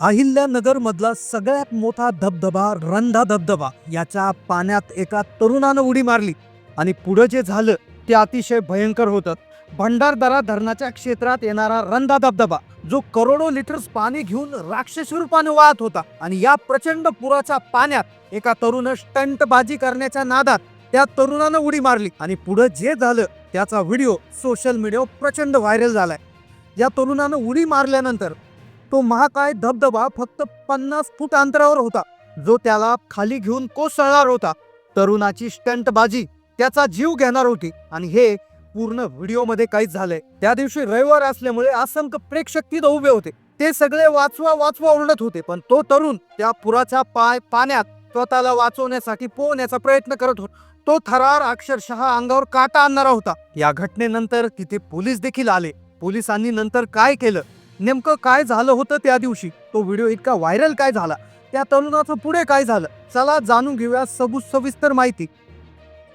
अहिल्यानगरमधला सगळ्यात मोठा धबधबा रंधा धबधबा. याच्या पाण्यात एका तरुणानं उडी मारली. आणि पुढं जे झालं ते अतिशय भयंकर होतं. भंडारदरा धरणाच्या क्षेत्रात येणारा रंधा धबधबा जो करोडो लिटर्स पाणी घेऊन राक्षस रूपाने वाहत होता. आणि या प्रचंड पुराच्या पाण्यात एका तरुण स्टंटबाजी करण्याच्या नादात त्या तरुणानं उडी मारली. आणि पुढं जे झालं त्याचा व्हिडिओ सोशल मीडियावर प्रचंड व्हायरल झालाय. या तरुणानं उडी मारल्यानंतर तो महाकाय धबधबा फक्त पन्नास फूट अंतरावर होता. जो त्याला खाली घेऊन कोसळणार होता. तरुणाची स्टंटबाजी त्याचा जीव घेणार होती. आणि हे पूर्ण व्हिडिओमध्ये काहीच झालंय. त्या दिवशी रविवार असल्यामुळे असंख्य प्रेक्षक तिथं उभे होते. ते सगळे वाचवा वाचवा ओरडत होते. पण तो तरुण त्या पुराच्या पाय पाण्यात स्वतःला वाचवण्यासाठी पोहण्याचा प्रयत्न करत होता. तो थरार अक्षरशः अंगावर काटा आणणारा होता. या घटनेनंतर तिथे पोलीस देखील आले. पोलिसांनी नंतर काय केलं? नेमकं काय झालं होतं त्या दिवशी? तो व्हिडिओ इतका व्हायरल काय झाला? त्या तरुणाचं पुढे काय झालं? चला जाणून घेऊया सबू सविस्तर माहिती.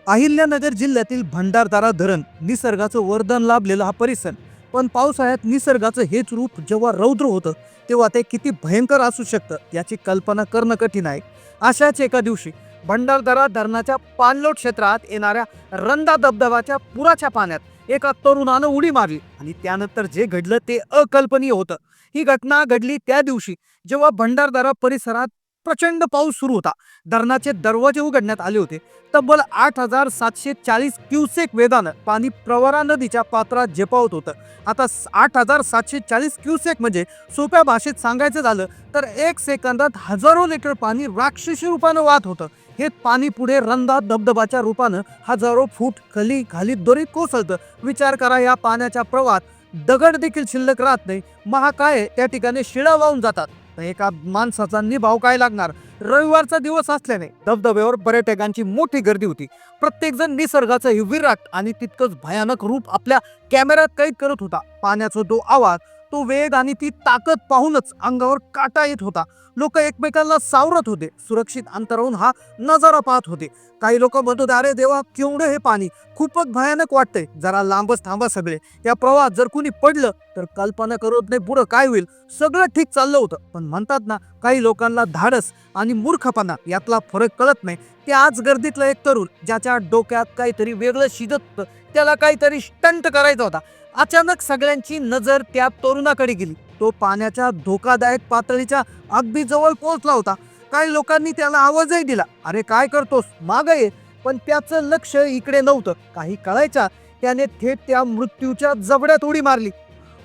अहिल्यानगर जिल्ह्यातील भंडारदारा धरण निसर्गाचं वरदान लाभलेला हा परिसर. पण पावसाळ्यात निसर्गाचं हेच रूप जेव्हा रौद्र होतं तेव्हा ते किती भयंकर असू शकतं याची कल्पना करणं कठीण आहे. अशाच एका दिवशी भंडारदरा धरणाच्या पाणलोट क्षेत्रात येणाऱ्या रंदा धबधबाच्या पुराच्या पाण्यात एका तरुणानं उडी मारली आणि त्यानंतर जे घडलं ते अकल्पनीय होतं. ही घटना घडली त्या दिवशी जेव्हा भंडारदरा परिसरात प्रचंड पाऊस सुरू होता. धरणाचे दरवाजे उघडण्यात आले होते. तब्बल आठ हजार सातशे चाळीस क्युसेक वेगानं पाणी प्रवरा नदीच्या पात्रात झेपावत होतं. आता आठ हजार सातशे चाळीस क्युसेक म्हणजे सोप्या भाषेत सांगायचं झालं तर एक सेकंदात हजारो लिटर पाणी राक्षसी रूपानं वाहत होतं. हे पाणी पुढे रंधा धबधबाच्या रूपानं हजारो फूट खली खाली दोरीत कोसळतं. विचार करा या पाण्याच्या प्रवाहात दगड देखील शिल्लक राहत नाही. महाकाय त्या ठिकाणी शिळा वाहून जातात. तर एका माणसाचा निभाव काय लागणार? रविवारचा दिवस असल्याने धबधब्यावर पर्यटकांची मोठी गर्दी होती. प्रत्येक जण निसर्गाचं हे विराट आणि तितकंच भयानक रूप आपल्या कॅमेऱ्यात कैद करत होता. पाण्याचा तो आवाज तो वेग आणि ती ताकद पाहूनच अंगावर काटा येत होता. लोक एकमेकांना सावरत होते. सुरक्षित अंतरावून हा नजारा पाहत होते. काही लोक म्हणत होते अरे देवा केवढं हे पाणी? खूपच भयानक वाटतंय. जरा लांबच थांबा सगळे. या प्रवाहात जर कुणी पडलं तर कल्पना करत नाही पुढं काय होईल. सगळं ठीक चाललं होतं. पण म्हणतात ना काही लोकांना धाडस आणि मूर्खपणा यातला फरक कळत नाही. ते आज गर्दीतलं एक तरुण ज्याच्या डोक्यात काहीतरी वेगळं शिजत त्याला काहीतरी स्टंट करायचा होता. अचानक सगळ्यांची नजर त्या तरुणाकडे गेली. तो पाण्याच्या धोकादायक पातळीच्या अगदी जवळ पोहोचला होता. काही लोकांनी त्याला आवाजही दिला. अरे काय करतोस? माग ये. पण त्याचं लक्ष इकडे नव्हतं. काही कळायच्या त्याने थेट त्या मृत्यूच्या जबड्यात उडी मारली.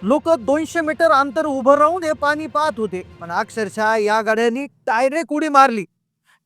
लोक दोनशे मीटर अंतर उभं राहून हे पाणी पाहत होते. पण अक्षरशः या गाड्यांनी डायरेक्ट उडी मारली.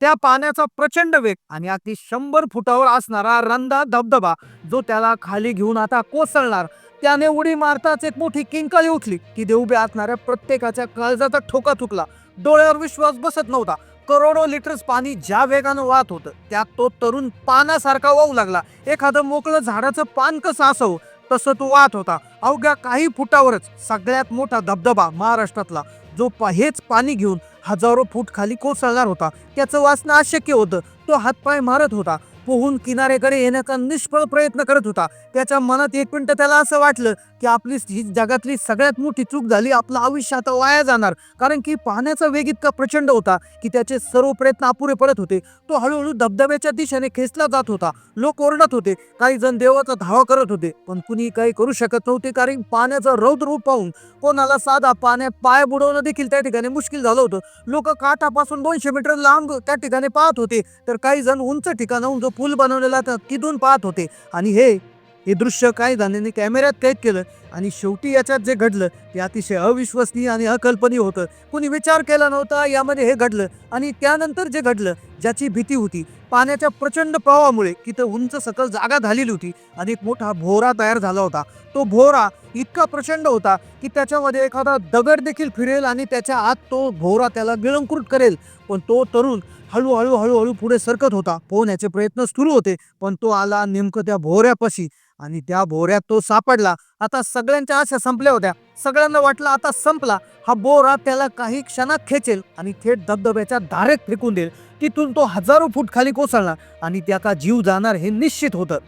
त्या पाण्याचा प्रचंड वेग आणि अगदी शंभर फुटावर असणारा रंदा धबधबा जो त्याला खाली घेऊन आता कोसळणार त्याने उडी मारताच एक मोठी किंकाळी उठली की उभे असणाऱ्या प्रत्येकाच्या काळजाचा ठोका थुकला डोळ्यावर विश्वास बसत नव्हता. करोडो लिटर्स पाणी ज्या वेगानं वाहत होतं त्यात तो तरुण पानासारखा वाहू लागला. एखादं मोकळं झाडाचं पान कसं असावं? तसं तो वाहत होता. अवघ्या काही फुटावरच सगळ्यात मोठा धबधबा महाराष्ट्रातला जो प- हेच पाणी घेऊन हजारो फूट खाली कोसळणार होता. त्याचं वाचणं अशक्य होतं. तो हातपाय मारत होता. पोहून किनाऱ्याकडे येण्याचा निष्फळ प्रयत्न करत होता. त्याच्या मनात एक मिनटं त्याला असं वाटलं की आपली ही जगातली सगळ्यात मोठी चूक झाली आपलं आयुष्य आता वाया जाणार. कारण की पाण्याचा वेग इतका प्रचंड होता की त्याचे सर्व प्रयत्न अपुरे पडत होते. तो हळूहळू धबधब्याच्या दिशेने खेचला जात होता. लोक ओरडत होते. काही जण देवाचा धावा करत होते. पण कुणी काही करू शकत नव्हते कारण पाण्याचा रौद्र रूप पाहून कोणाला साधा पाण्यात पाय बुडवणं देखील त्या ठिकाणी मुश्किल झालं होतं. लोक काठापासून दोनशे मीटर लांब त्या ठिकाणी पाहत होते. तर काही जण उंच ठिकाणाहून जो पूल बनवलेला तर तिथून पाहत होते. आणि हे हे दृश्य काही जणांनी कॅमेऱ्यात कैद केलं आणि शेवटी याच्यात जे घडलं ते अतिशय अविश्वसनीय आणि अकल्पनीय होतं. कुणी विचार केला नव्हता यामध्ये हे घडलं आणि त्यानंतर जे घडलं ज्याची भीती होती पाण्याच्या प्रचंड प्रवाहामुळे तिथं उंच सकल जागा झालेली होती आणि एक मोठा भोवरा तयार झाला होता. तो भोवरा इतका प्रचंड होता की त्याच्यामध्ये एखादा दगड देखील फिरेल आणि त्याच्या आत तो भोवरा त्याला गिळंकृत करेल. पण तो तरुण हळूहळू हळूहळू पुढे सरकत होता. पोहण्याचे प्रयत्न सुरू होते पण तो आला नेमकं त्या भोवऱ्यापाशी आणि त्या भोवऱ्यात तो सापडला. आता सगळ्यांच्या आशा संपल्या होत्या. सगळ्यांना वाटलं आता संपला. हा बोरा त्याला काही क्षणात खेचेल आणि थेट धबधब्याच्या धारेत फेकून देईल. तिथून तो हजारो फूट खाली कोसळणार आणि त्याचा जीव जाणार हे निश्चित होतं.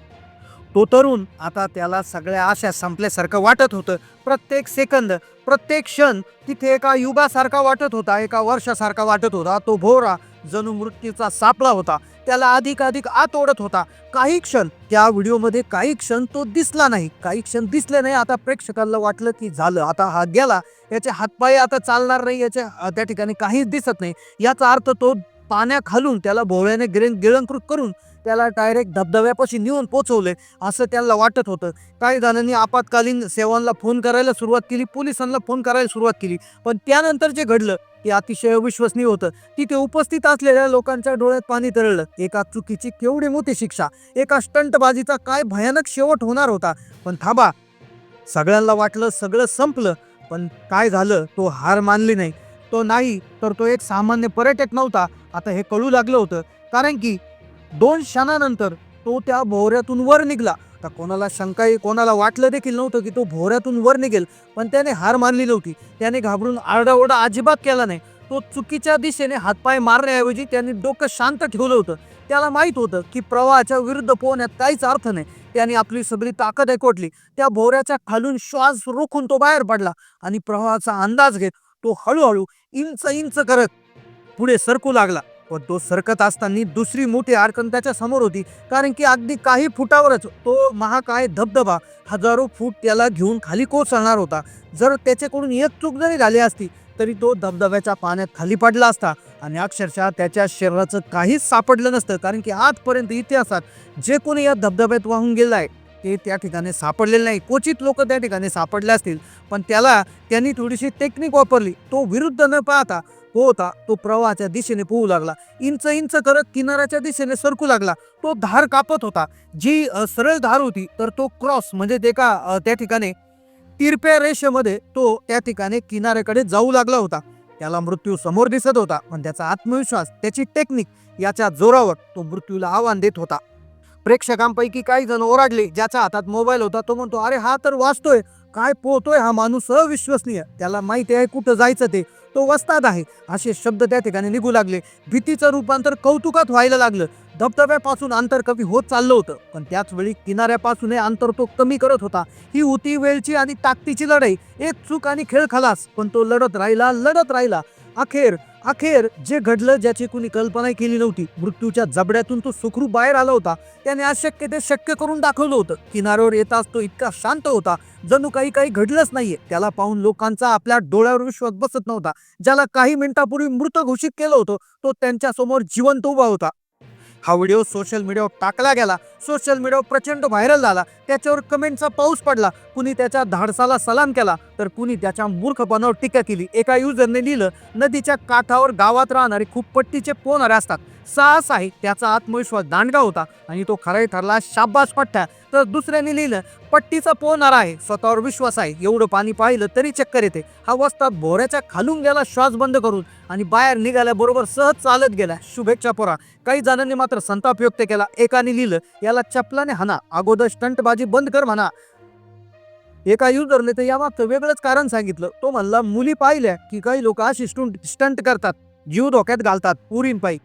तो तरुण आता त्याला सगळ्या आशा संपल्यासारखं वाटत होतं. प्रत्येक सेकंद प्रत्येक क्षण तिथे एका युगासारखा वाटत होता एका वर्षासारखा वाटत होता. तो भोवरा जणू मृत्यूचा सापळा होता. त्याला अधिक अधिक आत ओढत होता. काही क्षण त्या व्हिडिओमध्ये काही क्षण तो दिसला नाही. काही क्षण दिसले नाही. आता प्रेक्षकांना वाटलं की झालं. आता हा गेला. याचे हातपाय आता चालणार नाही. याच्या त्या ठिकाणी काहीच दिसत नाही. याचा अर्थ तो पाण्याखालून त्याला भोवळ्याने गिरण गिळंकृत करून त्याला डायरेक्ट धबधब्यापाशी नेऊन पोचवले. असं त्यांना वाटत होतं. काही जणांनी आपत्कालीन सेवांना फोन करायला सुरुवात केली. पोलिसांना फोन करायला सुरुवात केली. पण त्यानंतर जे घडलं हे अतिशय अविश्वसनीय होतं. तिथे उपस्थित असलेल्या लोकांच्या डोळ्यात पाणी तरळलं. एका चुकीची केवढी मोठी शिक्षा एका स्टंटबाजीचा काय भयानक शेवट होणार होता? पण थांबा. सगळ्यांना वाटलं सगळं संपलं पण काय झालं तो हार मानली नाही. तो नाही तर तो एक सामान्य पर्यटक नव्हता. आता हे कळू लागलं होतं. कारण की दोन क्षणानंतर तो त्या भोवऱ्यातून वर निघाला. आता कोणाला शंकाही कोणाला वाटलं देखील नव्हतं की तो भोऱ्यातून वर निघेल पण त्याने हार मानली नव्हती. त्याने घाबरून आरडाओरडा अजिबात केला नाही. तो चुकीच्या दिशेने हातपाय मारण्याऐवजी त्याने डोकं शांत ठेवलं होतं. त्याला माहीत होतं की प्रवाहाच्या विरुद्ध पोहण्यात काहीच अर्थ नाही. त्याने आपली सगळी ताकद एकवटली त्या भोवऱ्याच्या खालून श्वास रोखून तो बाहेर पडला आणि प्रवाहाचा अंदाज घेत तो हळूहळू इंच इंच करत पुढे सरकू लागला. पण तो सरकत असताना दुसरी मोठी अडचण त्याच्यासमोर होती. कारण की अगदी काही फुटावरच तो महाकाय धबधबा हजारो फूट त्याला घेऊन खाली कोसळणार होता. जर त्याच्याकडून एक चूक जरी झाली असती तरी तो धबधब्याच्या पाण्यात खाली पडला असता. आणि अक्षरशः त्याच्या शरीराचं काहीच सापडलं नसतं. कारण की आजपर्यंत इतिहासात जे कोणी या धबधब्यात वाहून गेलं आहे ते त्या ठिकाणी सापडलेले नाही. क्वचित लोक त्या ठिकाणी सापडले असतील पण त्याला त्यांनी थोडीशी टेक्निक वापरली. तो विरुद्ध न पाहता पोहता तो प्रवाहाच्या दिशेने पोहू लागला. इंच इंच करत किनाऱ्याच्या दिशेने सरकू लागला. तो धार कापत होता. जी सरळ धार होती तर तो क्रॉस म्हणजे ते का त्या ठिकाणी तिरप्या रेषेमध्ये तो त्या ठिकाणी किनाऱ्याकडे जाऊ लागला होता. त्याला मृत्यू समोर दिसत होता पण त्याचा आत्मविश्वास त्याची टेक्निक याच्या जोरावर तो मृत्यूला आव्हान देत होता. प्रेक्षकांपैकी काही जण ओरडले ज्याच्या हातात मोबाईल होता तो म्हणतो अरे हा तर वाचतोय. काय पोहतोय हा माणूस अविश्वसनीय. त्याला माहिती आहे कुठं जायचं ते. तो वस्ताद आहे. असे शब्द त्या ठिकाणी निघू लागले. भीतीचं रूपांतर कौतुकात व्हायला लागलं. धबधब्यापासून अंतर कमी होत चाललं होतं. पण त्याच वेळी किनाऱ्यापासून हे अंतर तो कमी करत होता. ही होती वेळची आणि ताकदीची लढाई. एक चूक आणि खेळ खलास. पण तो लढत राहिला लढत राहिला. अखेर अखेर जे घडलं ज्याची कुणी कल्पनाही केली नव्हती मृत्यूच्या जबड्यातून तो सुखरूप बाहेर आला होता त्याने अशक्य ते शक्य करून दाखवलं होतं. किनाऱ्यावर येताच तो इतका शांत होता जणू काही काही घडलंच नाहीये. त्याला पाहून लोकांचा आपल्या डोळ्यावर विश्वास बसत नव्हता. ज्याला काही मिनिटापूर्वी मृत घोषित केलं होतं तो त्यांच्यासमोर जिवंत उभा होता. हा व्हिडिओ सोशल मीडियावर टाकला गेला. सोशल मीडियावर प्रचंड व्हायरल झाला. त्याच्यावर कमेंटचा पाऊस पडला. कुणी त्याच्या धाडसाला सलाम केला तर कुणी त्याच्या मूर्खपणावर टीका केली. एका युजरने लिहिलं नदीच्या काठावर गावात राहणारे खूप पट्टीचे पोहणारे असतात. साहस आहे त्याचा आत्मविश्वास दांडगा होता आणि तो खराही ठरला शाबास पट्ट्या तर दुसऱ्याने लिहिलं पट्टीचा पोहणारा आहे स्वतःवर विश्वास आहे. एवढं पाणी पाहिलं तरी चक्कर येते. हा वस्तात भोऱ्याच्या खालून गेला श्वास बंद करून आणि बाहेर निघाल्याबरोबर सहज चालत गेला. शुभेच्छा पोरा. काही जणांनी मात्र संताप व्यक्त केला. एकाने लिहिलं याला चपलाने हाना अगोदर स्टंटबाजी बंद कर म्हणा. एका युजरने तर यामागचं वेगळंच कारण सांगितलं. तो म्हणला मुली पाहिल्या की काही लोक अशी स्टंट करतात. जीव धोक्यात घालतात. पुरीन पायी.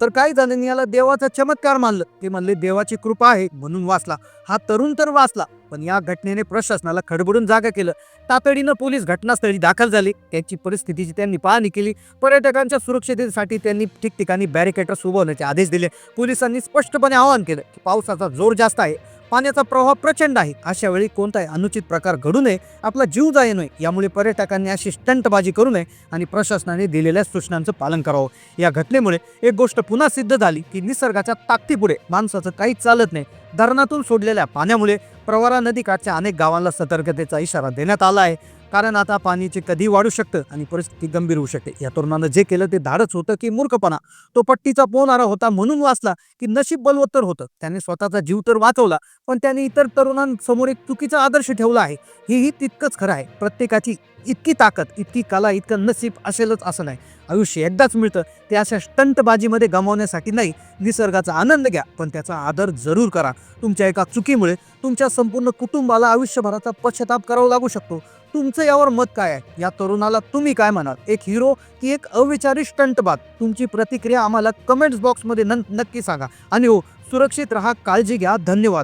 तर काही जणांनी याला देवाचा चमत्कार मानलं. ते म्हणले देवाची कृपा आहे. म्हणून वाचला. हा तरुण तर वाचला. पण या घटनेने प्रशासनाला खडबडून जागा केलं. तातडीनं पोलीस घटनास्थळी दाखल झाले. त्यांची परिस्थितीची त्यांनी पाहणी केली. पर्यटकांच्या सुरक्षिततेसाठी त्यांनी ठिकठिकाणी बॅरिकेडर्स उभवण्याचे आदेश दिले. पोलिसांनी स्पष्टपणे आवाहन केलं की पावसाचा जोर जास्त आहे. पाण्याचा प्रवाह प्रचंड आहे. अशा वेळी कोणताही अनुचित प्रकार घडू नये. आपला जीव जाय नये. यामुळे पर्यटकांनी अशी स्टंटबाजी करू नये आणि प्रशासनाने दिलेल्या सूचनांचं पालन करावं. या घटनेमुळे एक गोष्ट पुन्हा सिद्ध झाली की निसर्गाच्या ताकदीपुढे माणसाचं काहीच चालत नाही. धरणातून सोडलेल्या पाण्यामुळे प्रवरा नदीकाठच्या अनेक गावांना सतर्कतेचा इशारा देण्यात आला आहे. कारण आता पाणीचे कधी वाढू शकतं आणि परिस्थिती गंभीर होऊ शकते. या तरुणानं जे केलं ते धाडच होतं की मूर्खपणा. तो पट्टीचा पोहणारा होता म्हणून वाचला की नशीब बलवत्तर होतं. त्याने स्वतःचा जीव तर वाचवला पण त्याने इतर तरुणांसमोर एक चुकीचा आदर्श ठेवला आहे. हेही तितकंच खरं आहे. प्रत्येकाची इतकी ताकद इतकी कला इतकं नसीब असेलच असं नाही. आयुष्य एकदाच मिळतं. ते अशा स्टंटबाजीमध्ये गमावण्यासाठी नाही. निसर्गाचा आनंद घ्या पण त्याचा आदर जरूर करा. तुमच्या एका चुकीमुळे तुमच्या संपूर्ण कुटुंबाला आयुष्यभराचा पश्चाताप करावा लागू शकतो. तुमचं यावर मत काय आहे? या तरुणाला तुम्ही काय म्हणाल? एक हिरो की एक अविचारी स्टंटबाद तुमची प्रतिक्रिया आम्हाला कमेंट्स बॉक्समध्ये न नक्की सांगा. आणि हो सुरक्षित राहा काळजी घ्या. धन्यवाद.